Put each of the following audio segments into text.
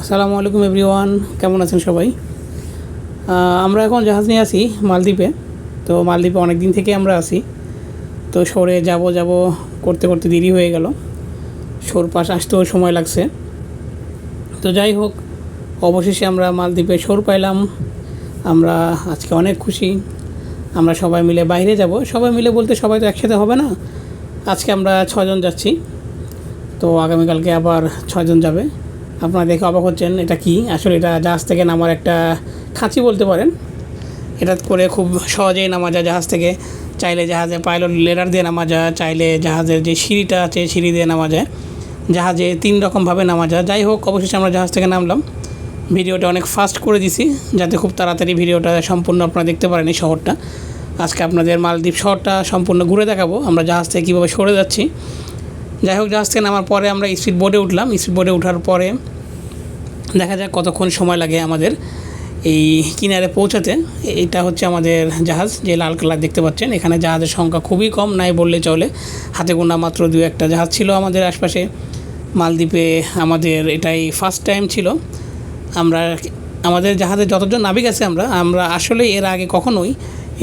আসসালামু আলাইকুম এভরিওয়ান, কেমন আছেন সবাই? আমরা এখন জাহাজ নিয়ে আসি মালদ্বীপে। তো মালদ্বীপে অনেক দিন থেকে আমরা আসি তো সরে যাব যাব করতে করতে দেরি হয়ে গেল। সর পাশ আসতেও সময় লাগছে। তো যাই হোক, অবশেষে আমরা মালদ্বীপে সর পাইলাম। আমরা আজকে অনেক খুশি। আমরা সবাই মিলে বাইরে যাব। সবাই মিলে বলতে সবাই তো একসাথে হবে না। আজকে আমরা ছজন যাচ্ছি। তো আগামীকালকে আবার ছজন যাবে। আপনারা দেখে অবাক হচ্ছেন, এটা কি? আসলে এটা জাহাজ থেকে নামার একটা খাঁচি বলতে পারেন। এটা করে খুব সহজেই নামা যায় জাহাজ থেকে। চাইলে জাহাজে পাইলট লেডার দিয়ে নামা যায়, চাইলে জাহাজের যে সিঁড়িটা আছে, সিঁড়ি দিয়ে নামা যায়। জাহাজে তিন রকমভাবে নামা যায়। যাই হোক, অবশেষে আমরা জাহাজ থেকে নামলাম। ভিডিওটা অনেক ফাস্ট করে দিছি, যাতে খুব তাড়াতাড়ি ভিডিওটা সম্পূর্ণ আপনারা দেখতে পারেন এই শহরটা। আজকে আপনাদের মালদ্বীপ শহরটা সম্পূর্ণ ঘুরে দেখাবো, আমরা জাহাজ থেকে কীভাবে সরে যাচ্ছি। যাই হোক জাহাজ থেকে নামার পরে আমরা স্পিড বোর্ডে উঠলাম। স্পিড বোর্ডে ওঠার পরে দেখা যাক কতক্ষণ সময় লাগে আমাদের এই কিনারে পৌঁছাতে। এটা হচ্ছে আমাদের জাহাজ, যে লাল কালার দেখতে পাচ্ছেন। এখানে জাহাজের সংখ্যা খুবই কম, নাই বললে চলে। হাতে গোনা মাত্র দু একটা জাহাজ ছিল আমাদের আশপাশে। মালদ্বীপে আমাদের এটাই ফার্স্ট টাইম ছিল। আমরা আমাদের জাহাজে যতজন নাবিক আছে আমরা আমরা আসলে এর আগে কখনোই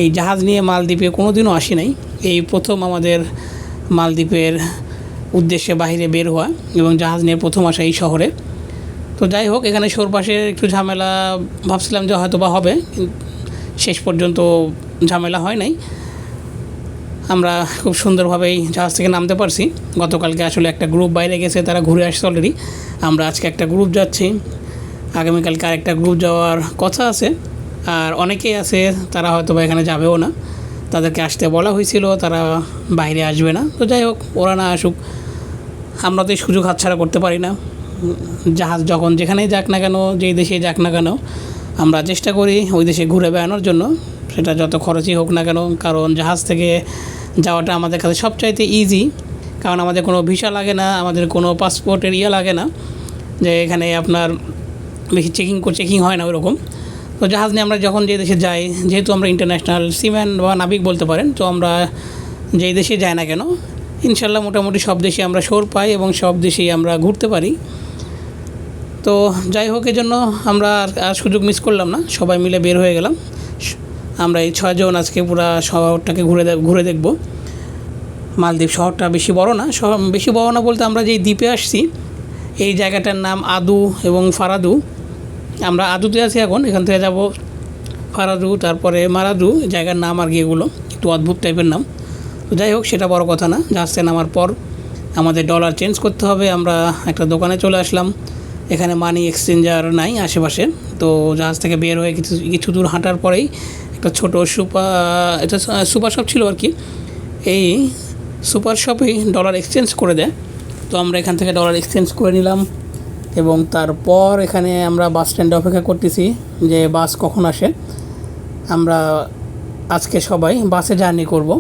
এই জাহাজ নিয়ে মালদ্বীপে কোনো দিনও আসি নাই। এই প্রথম আমাদের মালদ্বীপের উদ্দেশ্যে বাইরে বের হওয়া এবং জাহাজ নিয়ে প্রথম আসা এই শহরে। তো যাই হোক, এখানে শোর পাশে একটু ঝামেলা ভাবছিলাম যে হয়তো বা হবে। শেষ পর্যন্ত ঝামেলা হয় নাই। আমরা খুব সুন্দরভাবেই জাহাজ থেকে নামতে পারছি। গতকালকে আসলে একটা গ্রুপ বাইরে গেছে, তারা ঘুরে আসছে অলরেডি আমরা আজকে একটা গ্রুপ যাচ্ছি। আগামীকালকে আরেকটা গ্রুপ যাওয়ার কথা আছে। আর অনেকেই আছে, তারা হয়তো বা এখানে যাবেও না। তাদেরকে আসতে বলা হয়েছিল, তারা বাইরে আসবে না। তো যাই হোক, ওরা না আসুক, আমরা তো এই সুযোগ হাতছাড়া করতে পারি না। জাহাজ যখন যেখানেই যাক না কেন, যেই দেশে যাক না কেন, আমরা চেষ্টা করি ওই দেশে ঘুরে বেড়ানোর জন্য। সেটা যত খরচই হোক না কেন, কারণ জাহাজ থেকে যাওয়াটা আমাদের কাছে সবচাইতে ইজি কারণ আমাদের কোনো ভিসা লাগে না, আমাদের কোনো পাসপোর্টের ইয়ে লাগে না, যে এখানে আপনার বেশি চেকিং চেকিং হয় না ওরকম। তো জাহাজ নিয়ে আমরা যখন যে দেশে যাই, যেহেতু আমরা ইন্টারন্যাশনাল সিম্যান বা নাবিক বলতে পারেন, তো আমরা যেই দেশে যাই না কেন, ইনশাল্লাহ মোটামুটি সব দেশে আমরা শোর পাই এবং সব দেশেই আমরা ঘুরতে পারি। তো যাই হোক, এজন্য আমরা আর সুযোগ মিস করলাম না, সবাই মিলে বের হয়ে গেলাম। আমরা এই ছয়জন আজকে পুরো শহরটাকে ঘুরে ঘুরে দেখব। মালদ্বীপ শহরটা বেশি বড় না বেশি বড় না বলতে আমরা যেই দ্বীপে আসছি, এই জায়গাটার নাম আদু এবং ফারাদু। আমরা আদুতে আছি এখন, এখান থেকে যাব ফারাদু, তারপরে মারাদু, জায়গার নাম আর কি এগুলো, একটু অদ্ভুত টাইপের নাম। তো যাই হোক, সেটা বড় কথা না জাহাজ নামার পর আমাদের ডলার চেঞ্জ করতে হবে, আমরা একটা দোকানে চলে আসলাম। এখানে মানি এক্সচেঞ্জার নাই আশেপাশে, তো জাহাজ থেকে বের হয়ে কিছু কিছু দূর হাঁটার পরেই একটা ছোট সুপার এটা সুপার শপ ছিল আর কি, এই সুপার শপেই ডলার এক্সচেঞ্জ করে দেয়। তো আমরা এখান থেকে ডলার এক্সচেঞ্জ করে নিলাম। এবং তারপর এখানে আমরা বাস স্ট্যান্ডে অপেক্ষা করতেছি যে বাস কখন আসে। আমরা আজকে সবাই বাসে জার্নি করব।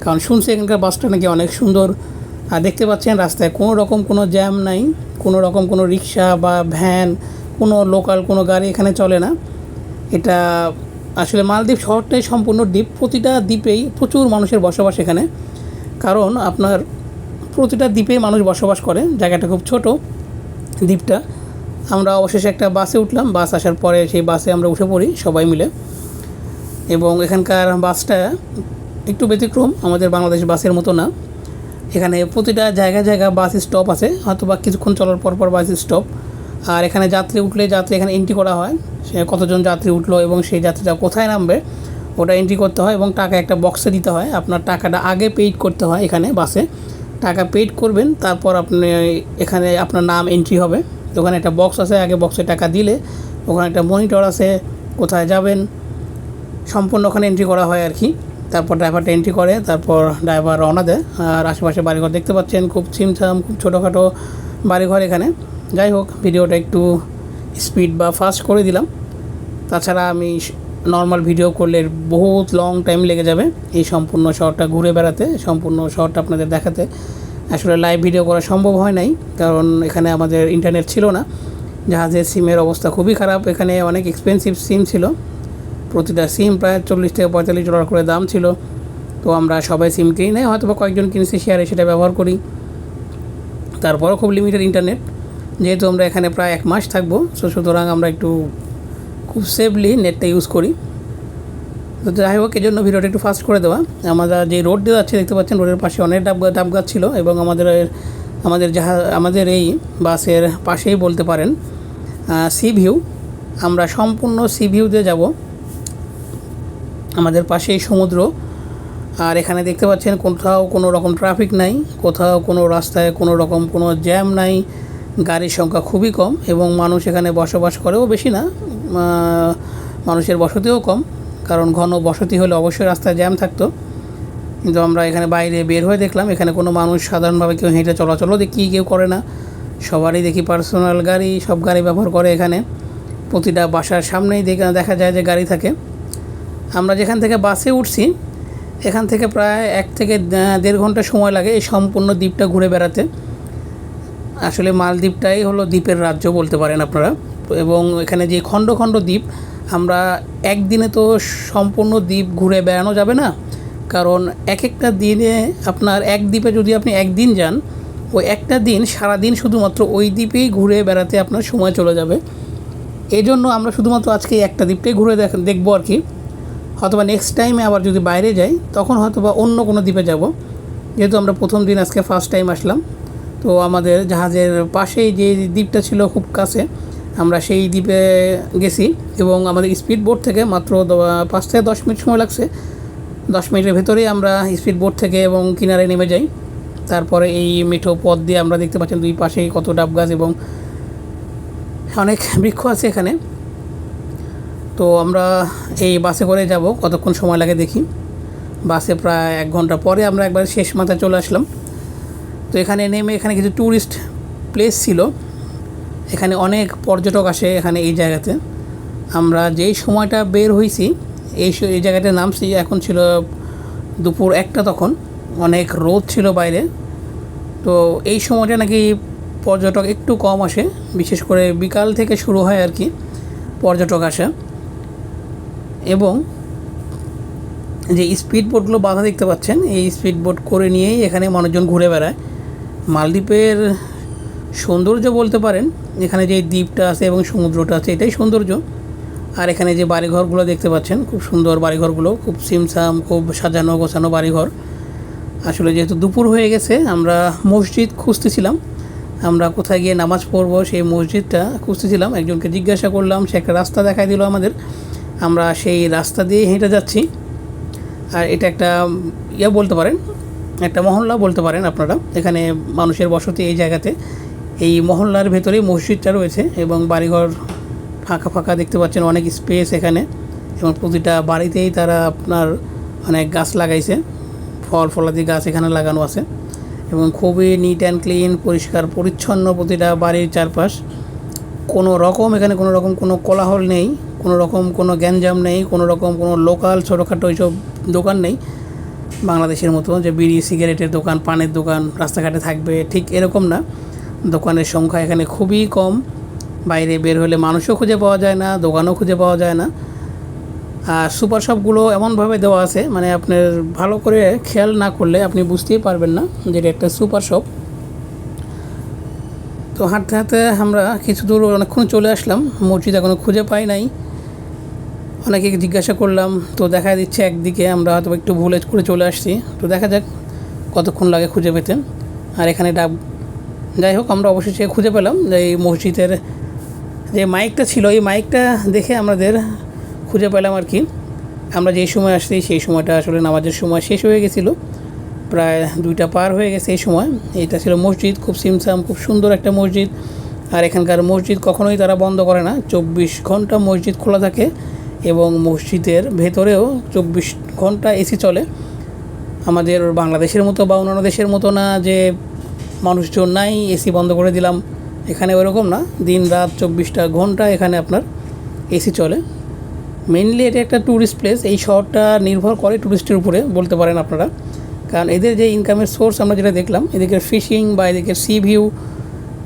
কারণ শুনছি এখানকার বাসটা নাকি অনেক সুন্দর। আর দেখতে পাচ্ছেন রাস্তায় কোনো রকম কোনো জ্যাম নাই, কোনো রকম কোনো রিক্সা বা ভ্যান কোনো লোকাল কোনো গাড়ি এখানে চলে না। এটা আসলে মালদ্বীপ শহরটাই সম্পূর্ণ দ্বীপ। প্রতিটা দ্বীপেই প্রচুর মানুষের বসবাস এখানে। কারণ আপনার প্রতিটা দ্বীপেই মানুষ বসবাস করে। জায়গাটা খুব ছোট। দ্বীপটা। আমরা অবশেষে একটা বাসে উঠলাম। বাস আসার পরে সেই বাসে আমরা উঠে পড়ি সবাই মিলে। এবং এখানকার বাসটা একটু ব্যতিক্রম, আমাদের বাংলাদেশ বাসের মতো না। এখানে প্রতিটা জায়গায় জায়গায় বাস স্টপ আছে হয়তো বা কিছুক্ষণ চলার পর পর বাস স্টপ আর এখানে যাত্রী উঠলে যাত্রী এখানে এন্ট্রি করা হয়। সে কতজন যাত্রী উঠল এবং সেই যাত্রীটা কোথায় নামবে, ওটা এন্ট্রি করতে হয় এবং টাকা একটা বক্সে দিতে হয়। আপনার টাকাটা আগে পেইড করতে হয় এখানে বাসে। টাকা পেড করবেন, তারপর আপনি এখানে আপনার নাম এন্ট্রি হবে। ওখানে একটা বক্স আছে, আগে বক্সে টাকা দিলে ওখানে একটা মনিটর আছে, কোথায় যাবেন, সম্পূর্ণ ওখানে এন্ট্রি করা হয় আর কি। তারপর ড্রাইভারটা এন্ট্রি করে, তারপর ড্রাইভার রওনা দেয়। আর আশেপাশে বাড়িঘর দেখতে পাচ্ছেন, খুব ছিমছাম, খুব ছোটোখাটো বাড়িঘর এখানে। যাই হোক, ভিডিওটা একটু স্পিড বা ফাস্ট করে দিলাম। তাছাড়া আমি নর্মাল ভিডিও করলে বহুত লং টাইম লেগে যাবে। এই সম্পূর্ণ শহরটা ঘুরে বেড়াতে, সম্পূর্ণ শহরটা আপনাদের দেখাতে। আসলে লাইভ ভিডিও করা সম্ভব হয় নাই, কারণ এখানে আমাদের ইন্টারনেট ছিল না। জাহাজের সিমের অবস্থা খুবই খারাপ, এখানে অনেক এক্সপেন্সিভ সিম ছিল। প্রতিটা সিম প্রায় চল্লিশ থেকে পঁয়তাল্লিশ ডলার করে দাম ছিল। তো আমরা সবাই সিম কিনি নাই হয়তো বা কয়েকজন কিনেছি শেয়ারে সেটা ব্যবহার করি। তারপরও খুব লিমিটেড ইন্টারনেট যেহেতু আমরা এখানে প্রায় এক মাস থাকব সো সুতরাং আমরা একটু খুব সেফলি নেটটা ইউজ করি। তো যাই হোক, এই জন্য ভিডিওটা একটু ফাস্ট করে দেওয়া। আমরা যে রোড দিয়ে যাচ্ছে, দেখতে পাচ্ছেন রোডের পাশে অনেক ডাব ডাব গাছ ছিল এবং আমাদের আমাদের যাহা, আমাদের এই বাসের পাশেই বলতে পারেন সি ভিউ আমরা সম্পূর্ণ সি ভিউতে যাব। আমাদের পাশেই সমুদ্র। আর এখানে দেখতে পাচ্ছেন, কোথাও কোনো রকম ট্রাফিক নাই, কোথাও কোনো রাস্তায় কোনো রকম কোনো জ্যাম নাই। গাড়ির সংখ্যা খুবই কম এবং মানুষ এখানে বসবাস করেও বেশি না মানুষের বসতিও কম। কারণ ঘন বসতি হলে অবশ্যই রাস্তায় জ্যাম থাকতো। কিন্তু আমরা এখানে বাইরে বের হয়ে দেখলাম, এখানে কোনো মানুষ সাধারণভাবে কেউ হেঁটে চলাচলও দেখি কেউ করে না। সবারই দেখি পার্সোনাল গাড়ি, সব গাড়ি ব্যবহার করে এখানে। প্রতিটা বাসার সামনেই দেখা যায় যে গাড়ি থাকে। আমরা যেখান থেকে বাসে উঠছি, এখান থেকে প্রায় এক থেকে দেড় ঘণ্টা সময় লাগে এই সম্পূর্ণ দ্বীপটা ঘুরে বেড়াতে। আসলে মালদ্বীপটাই হলো দ্বীপের রাজ্য বলতে পারেন আপনারা। এবং এখানে যে খণ্ড খণ্ড দ্বীপ আমরা একদিনে তো সম্পূর্ণ দ্বীপ ঘুরে বেড়ানো যাবে না। কারণ এক একটা দিনে আপনার এক দ্বীপে যদি আপনি একদিন যান ওই একটা দিন সারা দিন শুধুমাত্র ওই দ্বীপেই ঘুরে বেড়াতে আপনার সময় চলে যাবে। এই জন্য আমরা শুধুমাত্র আজকে একটা দ্বীপটাই ঘুরে দেখ, দেখব আর কি। হয়তোবা নেক্সট টাইমে আবার যদি বাইরে যাই, তখন হয়তোবা অন্য কোনো দ্বীপে যাব। যেহেতু আমরা প্রথম দিন আজকে ফার্স্ট টাইম আসলাম, তো আমাদের জাহাজের পাশেই যে দ্বীপটা ছিল খুব কাছে আমরা সেই দ্বীপে গেছি এবং আমাদের স্পিড বোট থেকে মাত্র পাঁচ থেকে দশ মিনিট সময় লাগছে। দশ মিনিটের ভেতরেই আমরা স্পিড বোট থেকে এবং কিনারে নেমে যাই। তারপরে এই মিঠো পথ দিয়ে আমরা দেখতে পাচ্ছেন দুই পাশেই কত ডাব গাছ এবং অনেক বৃক্ষ আছে এখানে। তো আমরা এই বাসে করে যাব, কতক্ষণ সময় লাগে দেখি। বাসে প্রায় এক ঘণ্টা পরে আমরা একবার শেষ মাথায় চলে আসলাম। তো এখানে নেমে এখানে কিছু ট্যুরিস্ট প্লেস ছিল। এখানে অনেক পর্যটক আসে এখানে এই জায়গাতে। আমরা যেই সময়টা বের হয়েছি এই এই জায়গাটার নামছি, এখন ছিল দুপুর একটা তখন। অনেক রোদ ছিল বাইরে। তো এই সময়টা নাকি পর্যটক একটু কম আসে, বিশেষ করে বিকাল থেকে শুরু হয় আর কি, পর্যটক আসা। এবং যে স্পিড বোটগুলো বাধা দেখতে পাচ্ছেন, এই স্পিড বোট করে নিয়েই এখানে মানুষজন ঘুরে বেড়ায়। মালদ্বীপের সৌন্দর্য বলতে পারেন, এখানে যে দ্বীপটা আছে এবং সমুদ্রটা আছে, এটাই সৌন্দর্য। আর এখানে যে বাড়িঘরগুলো দেখতে পাচ্ছেন, খুব সুন্দর বাড়িঘরগুলো, খুব সিমসাম, খুব সাজানো গোছানো বাড়িঘর। আসলে যেহেতু দুপুর হয়ে গেছে, আমরা মসজিদ খুঁজতেছিলাম। আমরা কোথায় গিয়ে নামাজ পড়ব সেই মসজিদটা খুঁজতেছিলাম। একজনকে জিজ্ঞাসা করলাম, সে একটা রাস্তা দেখাই দিল আমাদের। আমরা সেই রাস্তা দিয়ে হেঁটে যাচ্ছি। আর এটা একটা ইয়া বলতে পারেন, একটা মহল্লা বলতে পারেন আপনারা। এখানে মানুষের বসতি এই জায়গাতে। এই মহল্লার ভেতরেই মসজিদটা রয়েছে এবং বাড়িঘর ফাঁকা ফাঁকা দেখতে পাচ্ছেন অনেক স্পেস এখানে এবং প্রতিটা বাড়িতেই তারা আপনার অনেক গাছ লাগাইছে। ফল ফলাদি গাছ এখানে লাগানো আছে এবং খুবই নিট অ্যান্ড ক্লিন পরিষ্কার, পরিচ্ছন্ন প্রতিটা বাড়ির চারপাশ। কোনো রকম এখানে কোনো রকম কোনো কোলাহল নেই, কোনো রকম কোনো গ্যাঞ্জাম নেই, কোনো রকম কোনো লোকাল ছোটোখাটো এইসব দোকান নেই। বাংলাদেশের মতো যে বিড়ি সিগারেটের দোকান, পানের দোকান রাস্তাঘাটে থাকবে ঠিক এরকম না। দোকানের সংখ্যা এখানে খুবই কম। বাইরে বের হলে মানুষও খুঁজে পাওয়া যায় না, দোকানও খুঁজে পাওয়া যায় না। আর সুপার শপগুলো এমনভাবে দেওয়া আছে মানে আপনার ভালো করে খেয়াল না করলে আপনি বুঝতেই পারবেন না যে এটা একটা সুপার শপ। তো হাঁটতে হাঁটতে আমরা কিছু দূর অনেকক্ষণ চলে আসলাম, মসজিদ এখনও খুঁজে পাই নাই। অনেকে জিজ্ঞাসা করলাম, তো দেখা দিচ্ছে একদিকে আমরা হয়তো একটু ভুলে করে চলে আসছি। তো দেখা যাক কতক্ষণ লাগে খুঁজে পেতে। আর এখানে ডাব যাই হোক, আমরা অবশেষে খুঁজে পেলাম যে এই মসজিদের যে মাইকটা ছিল, এই মাইকটা দেখে আমাদের খুঁজে পেলাম আর কি। আমরা যেই সময় আসছি, সেই সময়টা আসলে নামাজের সময় শেষ হয়ে গেছিল। প্রায় দুইটা পার হয়ে গেছে এই সময়। এটা ছিল মসজিদ, খুব সিমসাম, খুব সুন্দর একটা মসজিদ। আর এখানকার মসজিদ কখনোই তারা বন্ধ করে না। চব্বিশ ঘণ্টা মসজিদ খোলা থাকে এবং মসজিদের ভেতরেও চব্বিশ ঘণ্টা এসি চলে। আমাদের বাংলাদেশের মতো বা অন্যান্য দেশের মতো না যে মানুষজন নাই এসি বন্ধ করে দিলাম। এখানে ওরকম না, দিন রাত চব্বিশটা ঘণ্টা এখানে আপনার এসি চলে। মেনলি এটা একটা ট্যুরিস্ট প্লেস এই শহরটা নির্ভর করে ট্যুরিস্টের উপরে বলতে পারেন আপনারা। কারণ এদের যে ইনকামের সোর্স আমরা যেটা দেখলাম এদিকে ফিশিং বা এদিকে সি ভিউ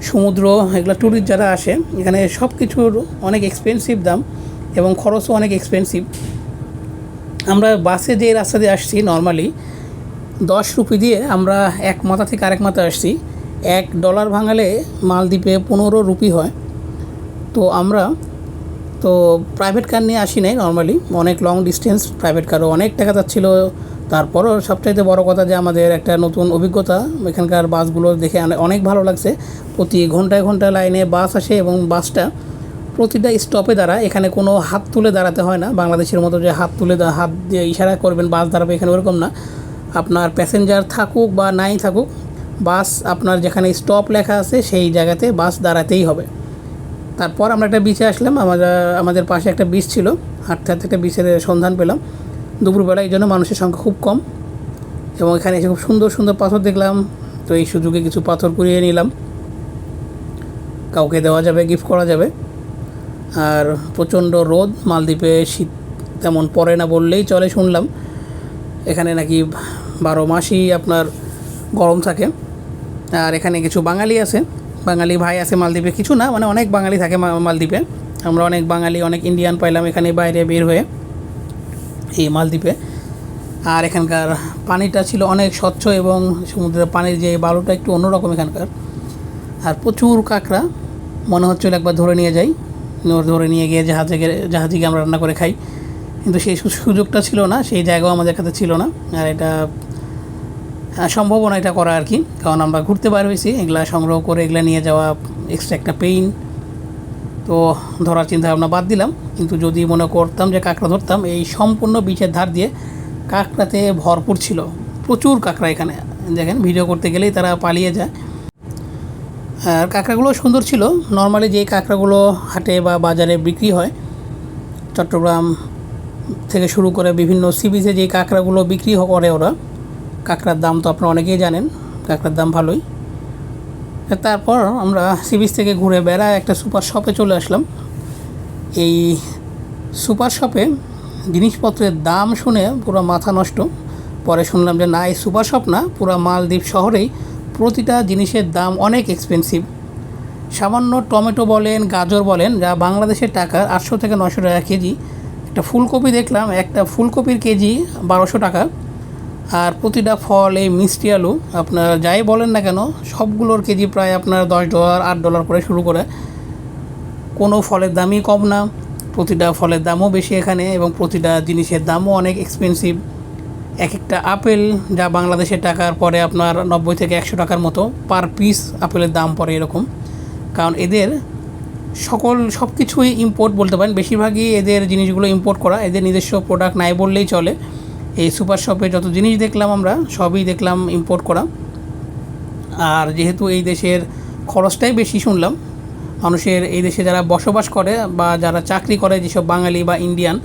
সমুদ্র, এগুলো ট্যুরিস্ট যারা আসে, এখানে সব কিছুর অনেক এক্সপেন্সিভ দাম এবং খরচও অনেক এক্সপেন্সিভ আমরা বাসে যে রাস্তা দিয়ে আসছি নর্মালি দশ রুপি দিয়ে আমরা এক মাথা থেকে আরেক মাথা আসছি। এক ডলার ভাঙালে মালদ্বীপে পনেরো রুপি হয়। তো আমরা, তো প্রাইভেট কার নিয়ে আসি নাই নর্মালি অনেক লং ডিস্টেন্স প্রাইভেট কারও অনেক টাকা যাচ্ছিল। তারপরও সবচাইতে বড় কথা যে আমাদের একটা নতুন অভিজ্ঞতা, এখানকার বাসগুলো দেখে অনেক ভালো লাগছে। প্রতি ঘন্টায় ঘন্টায় লাইনে বাস আসে এবং বাসটা প্রতিটা স্টপে দাঁড়া এখানে কোনো হাত তুলে দাঁড়াতে হয় না। বাংলাদেশের মতো যে হাত তুলে হাত দিয়ে ইশারা করবেন, বাস দাঁড়াবে এখানে ওরকম না। আপনার প্যাসেঞ্জার থাকুক বা নাই থাকুক বাস আপনার যেখানে স্টপ লেখা আছে সেই জায়গাতে বাস দাঁড়াতেই হবে। তারপর আমরা একটা বিচে আসলাম, আমাদের আমাদের পাশে একটা বিচ ছিল, হাঁটতে হাঁটতে একটা বিচের সন্ধান পেলাম। দুপুরবেলা এই জন্য মানুষের সংখ্যা খুব কম এবং এখানে এসে খুব সুন্দর সুন্দর পাথর দেখলাম। তো এই সুযোগে কিছু পাথর কুড়িয়ে নিলাম। কাউকে দেওয়া যাবে গিফট করা যাবে। আর প্রচণ্ড রোদ, মালদ্বীপে শীত তেমন পড়ে না বললেই চলে শুনলাম। এখানে নাকি বারো মাসই আপনার গরম থাকে। আর এখানে কিছু বাঙালি আছে। বাঙালি ভাই আছে মালদ্বীপে। কিছু না মানে অনেক বাঙালি থাকে মালদ্বীপে। আমরা অনেক বাঙালি, অনেক ইন্ডিয়ান পাইলাম এখানে বাইরে বের হয়ে এই মালদ্বীপে। আর এখানকার পানিটা ছিল অনেক স্বচ্ছ এবং সমুদ্রের পানির যে বালুটা একটু অন্যরকম এখানকার। আর প্রচুর কাঁকড়া, মনে হচ্ছিল একবার ধরে নিয়ে যাই। ধরে নিয়ে গিয়ে জাহাজে জাহাজে গিয়ে আমরা রান্না করে খাই। কিন্তু সেই সুযোগটা ছিল না, সেই জায়গাও আমাদের কাছে ছিল না। আর এটা সম্ভাবনা এটা করা আর কি। কারণ আমরা ঘুরতে বার হয়েছি, এগুলা সংগ্রহ করে এগুলা নিয়ে যাওয়া এক্সট্রা একটা পেইন তো ধরার চিন্তা ভাবনা বাদ দিলাম। কিন্তু যদি মনে করতাম যে কাঁকড়া ধরতাম, এই সম্পূর্ণ বিচের ধার দিয়ে কাঁকড়াতে ভরপুর ছিল। প্রচুর কাঁকড়া এখানে। দেখেন ভিডিও করতে গেলেই তারা পালিয়ে যায়। আর কাঁকড়াগুলো সুন্দর ছিল। নর্মালি যে কাঁকড়াগুলো হাটে বা বাজারে বিক্রি হয়, চট্টগ্রাম থেকে শুরু করে বিভিন্ন সি বিচে যে কাঁকড়াগুলো বিক্রি করে ওরা কাঁকড়ার দাম তো আপনারা অনেকেই জানেন, কাঁকড়ার দাম ভালোই। তারপর আমরা সি বিচ থেকে ঘুরে বেড়ায় একটা সুপার শপে চলে আসলাম। এই সুপার শপে জিনিসপত্রের দাম শুনে পুরো মাথা নষ্ট। পরে শুনলাম যে না, এই সুপার শপ না, পুরো মালদ্বীপ শহরেই প্রতিটা জিনিসের দাম অনেক এক্সপেন্সিভ সামান্য টমেটো বলেন, গাজর বলেন, যা বাংলাদেশের টাকা আটশো থেকে নশো টাকা কেজি। একটা ফুলকপি দেখলাম, একটা ফুলকপির কেজি বারোশো টাকা। আর প্রতিটা ফল এই মিষ্টি আলু, আপনার যাই বলেন না কেন, সবগুলোর কেজি প্রায় আপনার দশ ডলার, আট ডলার করে শুরু করে। কোনো ফলের দামই কম না, প্রতিটা ফলের দামও বেশি এখানে এবং প্রতিটা জিনিসের দামও অনেক এক্সপেন্সিভ এক একটা আপেল যা বাংলাদেশের টাকার পরে আপনার নব্বই থেকে একশো টাকার মতো পার পিস আপেলের দাম পড়ে এরকম। কারণ এদের সকল সব কিছুই ইম্পোর্ট বলতে পারেন, বেশিরভাগই এদের জিনিসগুলো ইম্পোর্ট করা, এদের নিজস্ব প্রোডাক্ট নাই বললেই চলে। এই সুপার শপে যত জিনিস দেখলাম আমরা, সবই দেখলাম ইম্পোর্ট করা। আর যেহেতু এই দেশের খরচটাই বেশি শুনলাম, মানুষের এই দেশে যারা বসবাস করে বা যারা চাকরি করে যেসব বাঙালি বা ইন্ডিয়ান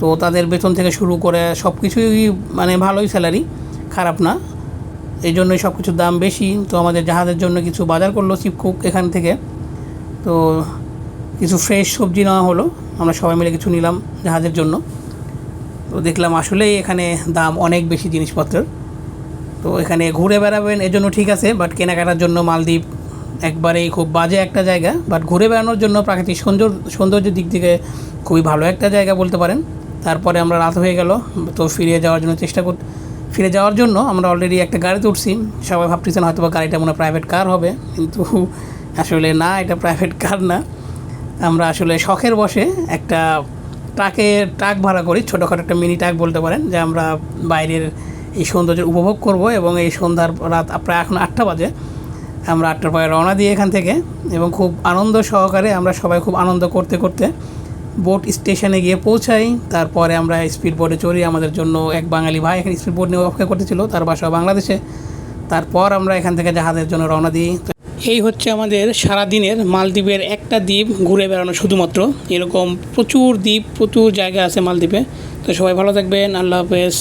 তো তাদের বেতন থেকে শুরু করে সব কিছুই মানে ভালোই স্যালারি খারাপ না। এই জন্যই সব কিছুর দাম বেশি। তো আমাদের জাহাজের জন্য কিছু বাজার করল চিপকুক এখান থেকে। তো কিছু ফ্রেশ সবজি নেওয়া হলো। আমরা সবাই মিলে কিছু নিলাম জাহাজের জন্য। তো দেখলাম আসলেই এখানে দাম অনেক বেশি জিনিসপত্রের। তো এখানে ঘুরে বেড়াবেন এজন্য ঠিক আছে বাট কেনাকাটার জন্য মালদ্বীপ একবারেই খুব বাজে একটা জায়গা বাট ঘুরে বেড়ানোর জন্য প্রাকৃতিক সৌন্দর্য, সৌন্দর্যের দিক থেকে খুবই ভালো একটা জায়গা বলতে পারেন। তারপরে আমরা রাত হয়ে গেল, তো ফিরে যাওয়ার জন্য চেষ্টা কর, ফিরে যাওয়ার জন্য আমরা অলরেডি একটা গাড়িতে উঠছি, সবাই ভাবতেছেন হয়তো বা গাড়িটা মনে প্রাইভেট কার হবে, কিন্তু আসলে না, এটা প্রাইভেট কার না। আমরা আসলে শখের বসে একটা ট্রাকে, ট্রাক ভাড়া করি, ছোটোখাটো একটা মিনি ট্রাক বলতে পারেন, যে আমরা বাইরের এই সৌন্দর্য উপভোগ করব এবং এই সন্ধ্যার রাত প্রায় এখন আটটা বাজে। আমরা আটটার পরে রওনা দিই এখান থেকে এবং খুব আনন্দ সহকারে আমরা সবাই খুব আনন্দ করতে করতে বোট স্টেশনে গিয়ে পৌঁছাই। তারপরে আমরা স্পিড বোটে চড়ি। আমাদের জন্য এক বাঙালি ভাই এখানে স্পিড বোট নিয়ে অপেক্ষা করতেছিল, তার বাসা বাংলাদেশে। তারপর আমরা এখান থেকে জাহাজের জন্য রওনা দিই। এই হচ্ছে আমাদের সারাদিনের মালদ্বীপের একটা দ্বীপ ঘুরে বেড়ানো শুধুমাত্র। এরকম প্রচুর দ্বীপ, প্রচুর জায়গা আছে মালদ্বীপে। তো সবাই ভালো থাকবেন, আল্লাহ হাফেজ।